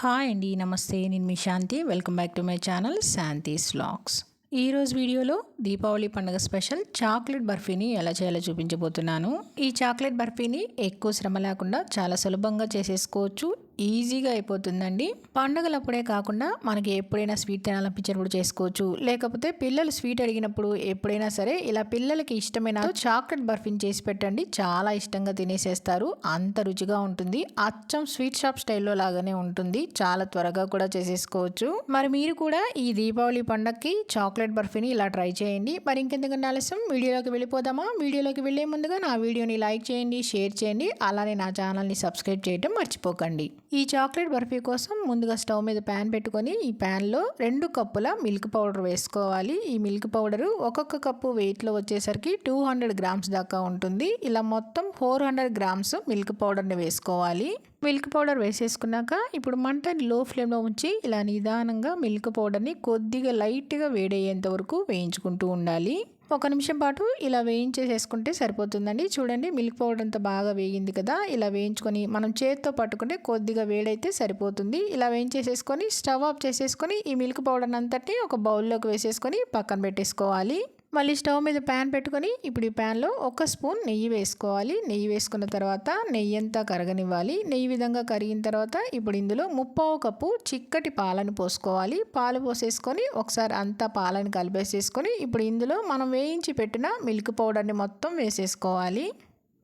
Hi అండి నమస్తే. నేను మీ Shanti. Welcome back to my channel Shanti's vlogs. ఈరోజు వీడియోలో దీపావళి పండుగ స్పెషల్ చాక్లెట్ బర్ఫీని ఎలా చేయాలో చూపించబోతున్నాను. ఈ చాక్లెట్ బర్ఫీని ఎక్కువ శ్రమ లేకుండా చాలా సులభంగా చేసేసుకోవచ్చు. ఈజీగా అయిపోతుందండి. పండుగలప్పుడే కాకుండా మనకి ఎప్పుడైనా స్వీట్ తినాలనిపించినప్పుడు చేసుకోవచ్చు. లేకపోతే పిల్లలు స్వీట్ అడిగినప్పుడు ఎప్పుడైనా సరే ఇలా పిల్లలకి ఇష్టమైన చాక్లెట్ బర్ఫీని చేసి పెట్టండి. చాలా ఇష్టంగా తినేసేస్తారు. అంత రుచిగా ఉంటుంది. అచ్చం స్వీట్ షాప్ స్టైల్లో లాగానే ఉంటుంది. చాలా త్వరగా కూడా చేసేసుకోవచ్చు. మరి మీరు కూడా ఈ దీపావళి పండగకి చాక్లెట్ బర్ఫీని ఇలా ట్రై చేయండి. మరి ఇంకెందుకన్నా ఆలస్యం? వీడియోలోకి వెళ్ళిపోదామా? వీడియోలోకి వెళ్ళే ముందుగా నా వీడియోని లైక్ చేయండి షేర్ చేయండి. అలానే నా ఛానల్ని సబ్స్క్రైబ్ చేయడం మర్చిపోకండి. ఈ చాక్లెట్ బర్ఫీ కోసం ముందుగా స్టవ్ మీద ప్యాన్ పెట్టుకొని ఈ ప్యాన్లో రెండు కప్పుల మిల్క్ పౌడర్ వేసుకోవాలి. ఈ మిల్క్ పౌడరు ఒక్కొక్క కప్పు వెయిట్లో వచ్చేసరికి టూ హండ్రెడ్ గ్రామ్స్ దాకా ఉంటుంది. ఇలా మొత్తం ఫోర్ హండ్రెడ్ గ్రామ్స్ మిల్క్ పౌడర్ని వేసుకోవాలి. మిల్క్ పౌడర్ వేసేసుకున్నాక ఇప్పుడు మంటని లో ఫ్లేమ్లో ఉంచి ఇలా నిదానంగా మిల్క్ పౌడర్ని కొద్దిగా లైట్గా వేడయ్యేంత వరకు వేయించుకుంటూ ఉండాలి. ఒక నిమిషం పాటు ఇలా వేయించేసేసుకుంటే సరిపోతుందండి. చూడండి మిల్క్ పౌడర్ అంతా బాగా వేగింది కదా. ఇలా వేయించుకొని మనం చేతితో పట్టుకుంటే కొద్దిగా వేడైతే సరిపోతుంది. ఇలా వేయించేసేసుకొని స్టవ్ ఆఫ్ చేసేసుకొని ఈ మిల్క్ పౌడర్ అంతటి ఒక బౌల్లోకి వేసేసుకొని పక్కన పెట్టేసుకోవాలి. మళ్ళీ స్టవ్ మీద ప్యాన్ పెట్టుకొని ఇప్పుడు ఈ ప్యాన్లో ఒక స్పూన్ నెయ్యి వేసుకోవాలి. నెయ్యి వేసుకున్న తర్వాత నెయ్యి అంతా కరగనివ్వాలి. నెయ్యి విధంగా కరిగిన తర్వాత ఇప్పుడు ఇందులో ముప్పావు కప్పు చిక్కటి పాలను పోసుకోవాలి. పాలు పోసేసుకొని ఒకసారి అంతా పాలను కలిపేసేసుకొని ఇప్పుడు ఇందులో మనం వేయించి పెట్టిన మిల్క్ పౌడర్ని మొత్తం వేసేసుకోవాలి.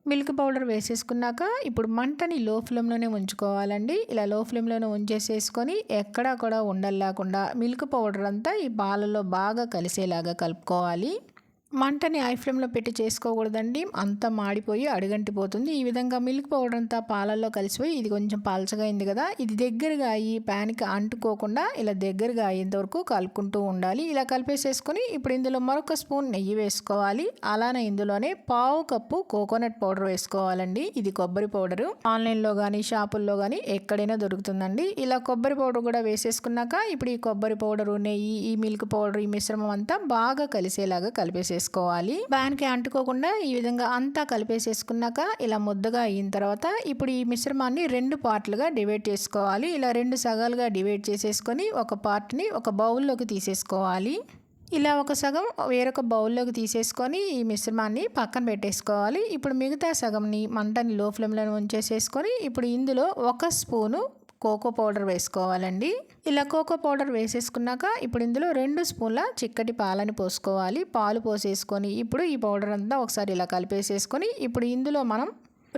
మిల్క్ పౌడర్ వేసేసుకున్నాక ఇప్పుడు మంటని లో ఫ్లేమ్లోనే ఉంచుకోవాలండి. ఇలా లో ఫ్లేమ్లోనే ఉంచేసేసుకొని ఎక్కడా కూడా ఉండలేకుండా మిల్క్ పౌడర్ అంతా ఈ పాలలో బాగా కలిసేలాగా కలుపుకోవాలి. మంటని ఐ ఫ్లేమ్లో పెట్టి చేసుకోకూడదండి. అంతా మాడిపోయి అడుగంటిపోతుంది. ఈ విధంగా మిల్క్ పౌడర్ అంతా పాలల్లో కలిసిపోయి ఇది కొంచెం పాల్చగా అయింది కదా ఇది దగ్గరగా అయ్యి ప్యాన్కి అంటుకోకుండా ఇలా దగ్గరగా అయ్యేంత వరకు కలుపుకుంటూ ఉండాలి. ఇలా కలిపేసేసుకొని ఇప్పుడు ఇందులో మరొక స్పూన్ నెయ్యి వేసుకోవాలి. అలానే ఇందులోనే పావు కప్పు కోకోనట్ పౌడర్ వేసుకోవాలండి. ఇది కొబ్బరి పౌడరు ఆన్లైన్లో కానీ షాపుల్లో కానీ ఎక్కడైనా దొరుకుతుందండి. ఇలా కొబ్బరి పౌడర్ కూడా వేసేసుకున్నాక ఇప్పుడు ఈ కొబ్బరి పౌడరు నెయ్యి ఈ మిల్క్ పౌడర్ ఈ మిశ్రమం అంతా బాగా కలిసేలాగా కలిపేసేసుకోవాలి. వేసుకోవాలి కి అంటుకోకుండా ఈ విధంగా అంతా కలిపేసేసుకున్నాక ఇలా ముద్దగా అయిన తర్వాత ఇప్పుడు ఈ మిశ్రమాన్ని రెండు పార్ట్లుగా డివైడ్ చేసుకోవాలి. ఇలా రెండు సగాలుగా డివైడ్ చేసేసుకొని ఒక పార్ట్ని ఒక బౌల్లోకి తీసేసుకోవాలి. ఇలా ఒక సగం వేరొక బౌల్లోకి తీసేసుకొని ఈ మిశ్రమాన్ని పక్కన పెట్టేసుకోవాలి. ఇప్పుడు మిగతా సగంని మంటని లో ఫ్లేమ్లో ఉంచేసేసుకొని ఇప్పుడు ఇందులో ఒక స్పూను కోకో పౌడర్ వేసుకోవాలండి. ఇలా కోకో పౌడర్ వేసేసుకున్నాక ఇప్పుడు ఇందులో రెండు స్పూన్ల చిక్కటి పాలని పోసుకోవాలి. పాలు పోసేసుకొని ఇప్పుడు ఈ పౌడర్ అంతా ఒకసారి ఇలా కలిపేసేసుకొని ఇప్పుడు ఇందులో మనం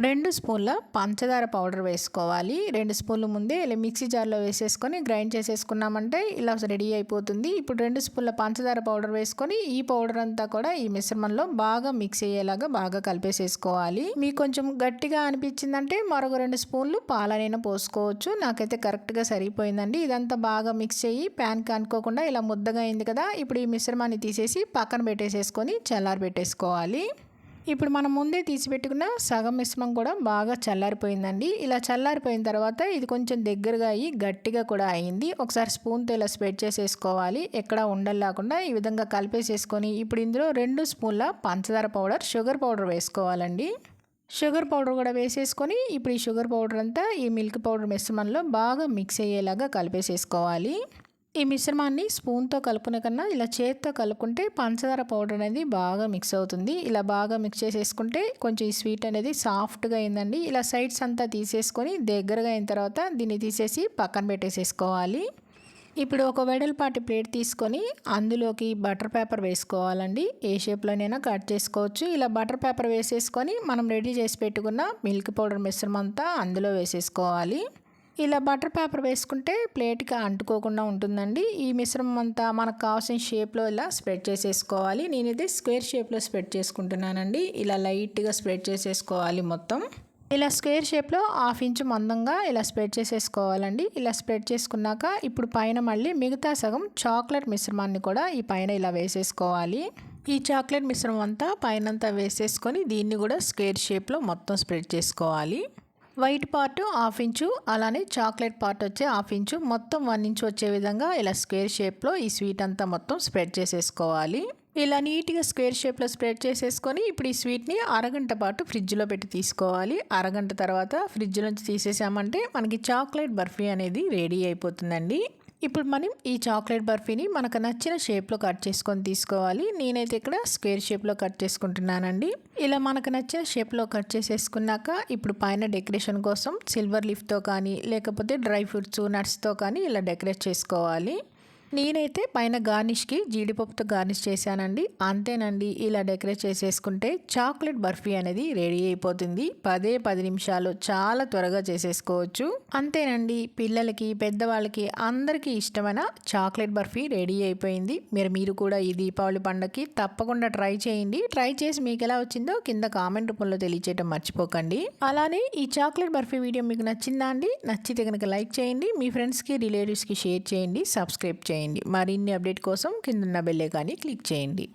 రెండు స్పూన్ల పంచదార పౌడర్ వేసుకోవాలి. రెండు స్పూన్లు ముందే ఇలా మిక్సీ జార్లో వేసేసుకొని గ్రైండ్ చేసేసుకున్నామంటే ఇలా రెడీ అయిపోతుంది. ఇప్పుడు రెండు స్పూన్ల పంచదార పౌడర్ వేసుకొని ఈ పౌడర్ అంతా కూడా ఈ మిశ్రమంలో బాగా మిక్స్ అయ్యేలాగా బాగా కలిపేసేసుకోవాలి. మీకు కొంచెం గట్టిగా అనిపించిందంటే మరొక రెండు స్పూన్లు పాలనైనా పోసుకోవచ్చు. నాకైతే కరెక్ట్గా సరిపోయిందండి. ఇదంతా బాగా మిక్స్ అయ్యి ప్యాన్కి అనుకోకుండా ఇలా ముద్దగా అయింది కదా ఇప్పుడు ఈ మిశ్రమాన్ని తీసేసి పక్కన పెట్టేసేసుకొని చల్లారి పెట్టేసుకోవాలి ఇప్పుడు మనం ముందే తీసిపెట్టుకున్న సగం మిశ్రమం కూడా బాగా చల్లారిపోయిందండి. ఇలా చల్లారిపోయిన తర్వాత ఇది కొంచెం దగ్గరగా అయ్యి గట్టిగా కూడా అయింది. ఒకసారి స్పూన్తో ఇలా స్ప్రెడ్ చేసేసుకోవాలి. ఎక్కడ ఉండలేకుండా ఈ విధంగా కలిపేసేసుకొని ఇప్పుడు ఇందులో రెండు స్పూన్ల పంచదార పౌడర్ షుగర్ పౌడర్ వేసుకోవాలండి. షుగర్ పౌడర్ కూడా వేసేసుకొని ఇప్పుడు ఈ షుగర్ పౌడర్ అంతా ఈ మిల్క్ పౌడర్ మిశ్రమంలో బాగా మిక్స్ అయ్యేలాగా కలిపేసేసుకోవాలి. ఈ మిశ్రమాన్ని స్పూన్తో కలుపుకునే కన్నా ఇలా చేత్తో కలుపుకుంటే పంచదార పౌడర్ అనేది బాగా మిక్స్ అవుతుంది. ఇలా బాగా మిక్స్ చేసేసుకుంటే కొంచెం ఈ స్వీట్ అనేది సాఫ్ట్గా అయిందండి. ఇలా సైడ్స్ అంతా తీసేసుకొని దగ్గరగా అయిన తర్వాత దీన్ని తీసేసి పక్కన పెట్టేసేసుకోవాలి. ఇప్పుడు ఒక వెడల్పాటి ప్లేట్ తీసుకొని అందులోకి బటర్ పేపర్ వేసుకోవాలండి. ఏ షేప్లోనైనా కట్ చేసుకోవచ్చు. ఇలా బటర్ పేపర్ వేసేసుకొని మనం రెడీ చేసి పెట్టుకున్న మిల్క్ పౌడర్ మిశ్రమం అంతా అందులో వేసేసుకోవాలి. ఇలా బటర్ పేపర్ వేసుకుంటే ప్లేట్కి అంటుకోకుండా ఉంటుందండి. ఈ మిశ్రమం అంతా మనకు కావాల్సిన షేప్లో ఇలా స్ప్రెడ్ చేసేసుకోవాలి. నేనైతే స్క్వేర్ షేప్లో స్ప్రెడ్ చేసుకుంటున్నానండి. ఇలా లైట్గా స్ప్రెడ్ చేసేసుకోవాలి మొత్తం. ఇలా స్క్వేర్ షేప్లో హాఫ్ ఇంచ్ మందంగా ఇలా స్ప్రెడ్ చేసేసుకోవాలండి. ఇలా స్ప్రెడ్ చేసుకున్నాక ఇప్పుడు పైన మళ్ళీ మిగతా సగం చాక్లెట్ మిశ్రమాన్ని కూడా ఈ పైన ఇలా వేసేసుకోవాలి. ఈ చాక్లెట్ మిశ్రమం అంతా పైనంతా వేసేసుకొని దీన్ని కూడా స్క్వేర్ షేప్లో మొత్తం స్ప్రెడ్ చేసుకోవాలి. వైట్ పార్ట్ హాఫ్ ఇంచు అలానే చాక్లెట్ పార్ట్ వచ్చే హాఫ్ ఇంచు. మొత్తం వన్ ఇంచు వచ్చే విధంగా ఇలా స్క్వేర్ షేప్లో ఈ స్వీట్ అంతా మొత్తం స్ప్రెడ్ చేసేసుకోవాలి. ఇలా నీట్గా స్క్వేర్ షేప్లో స్ప్రెడ్ చేసేసుకొని ఇప్పుడు ఈ స్వీట్ని అరగంట పాటు ఫ్రిడ్జ్లో పెట్టి తీసుకోవాలి. అరగంట తర్వాత ఫ్రిడ్జ్ నుంచి తీసేసామంటే మనకి చాక్లెట్ బర్ఫీ అనేది రెడీ అయిపోతుందండి. ఇప్పుడు మనం ఈ చాక్లెట్ బర్ఫీని మనకు నచ్చిన షేప్లో కట్ చేసుకొని తీసుకోవాలి. నేనైతే ఇక్కడ స్క్వేర్ షేప్లో కట్ చేసుకుంటున్నానండి. ఇలా మనకు నచ్చిన షేప్లో కట్ చేసేసుకున్నాక ఇప్పుడు పైన డెకరేషన్ కోసం సిల్వర్ లీఫ్తో కానీ లేకపోతే డ్రై ఫ్రూట్స్ నట్స్తో కానీ ఇలా డెకరేట్ చేసుకోవాలి. నేనైతే పైన గార్నిష్కి జీడిపప్పుతో గార్నిష్ చేశానండి. అంతేనండి ఇలా డెకరేట్ చేసేసుకుంటే చాక్లెట్ బర్ఫీ అనేది రెడీ అయిపోతుంది. పదే పది నిమిషాలు చాలా త్వరగా చేసేసుకోవచ్చు. అంతేనండి పిల్లలకి పెద్దవాళ్ళకి అందరికీ ఇష్టమైన చాక్లెట్ బర్ఫీ రెడీ అయిపోయింది. మీరు మీరు కూడా ఈ దీపావళి పండుగకి తప్పకుండా ట్రై చేయండి. ట్రై చేసి మీకు ఎలా వచ్చిందో కింద కామెంట్ రూపంలో తెలియచేయడం మర్చిపోకండి. అలానే ఈ చాక్లెట్ బర్ఫీ వీడియో మీకు నచ్చిందా అండి? నచ్చితే కనుక లైక్ చేయండి. మీ ఫ్రెండ్స్కి రిలేటివ్స్కి షేర్ చేయండి. సబ్స్క్రైబ్ చేయండి. మరిన్ని అప్డేట్ కోసం కింద బెల్లే కానీ క్లిక్ చేయండి.